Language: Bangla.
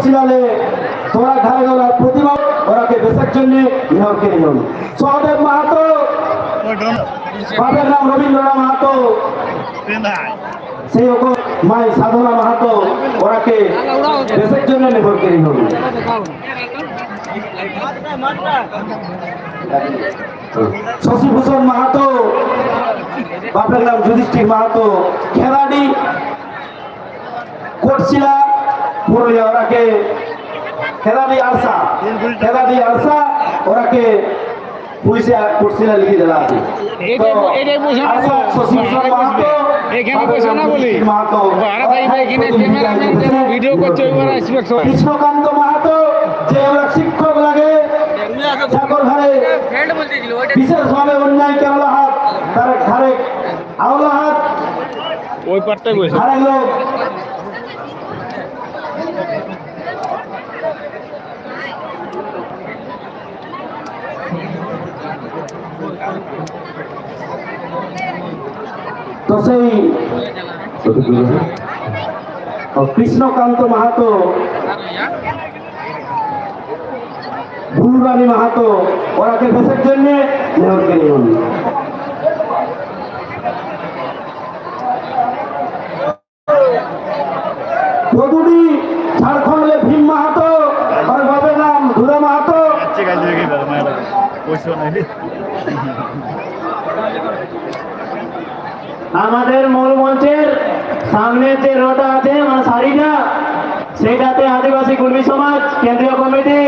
করছিলালে তোরা ঘরে গেল প্রতিমা ওরাকে বেসার জন্য করে নিল সহদেব মাহাতো, বাপের নাম রবীন্দ্রনাথ মাহাতো, সেই রকম মাই সাধনা মাহাতো, ওরাকে দেশের জন্য নির্ভর করে নিল শশীভূষণ মাহাতো, বাপের নাম যুধিষ্ঠির মাহাতো, খেলাডি, কোটশিলা পুরুলিয়া ওরাকে। খেলাডি আরসা। খেলাডি আরসা। ওরাকে পুলিশে কোটশিলা লিখে দেওয়া আছে। কৃষ্ণকান্ত মাহাতো যে আমরা শিক্ষক লাগে ঠাকুর ঘরে বিশেষভাবে অন্যায় কেরলা হাত তার ঘরে আওলা হাত। ওই পারটাই বসে। ঘরে লোক তো সেই ও কৃষ্ণকান্ত মাহাতো ভুলরানী মাহাতো ওরাকে দেশের জন্য নিয়োগ করে নিন। মাহাতো আমাদের মূল মঞ্চের সামনে যে রোটা আছে মানে সারিটা, সেটাতে আদিবাসী কর্মী সমাজ, কেন্দ্রীয় কমিটি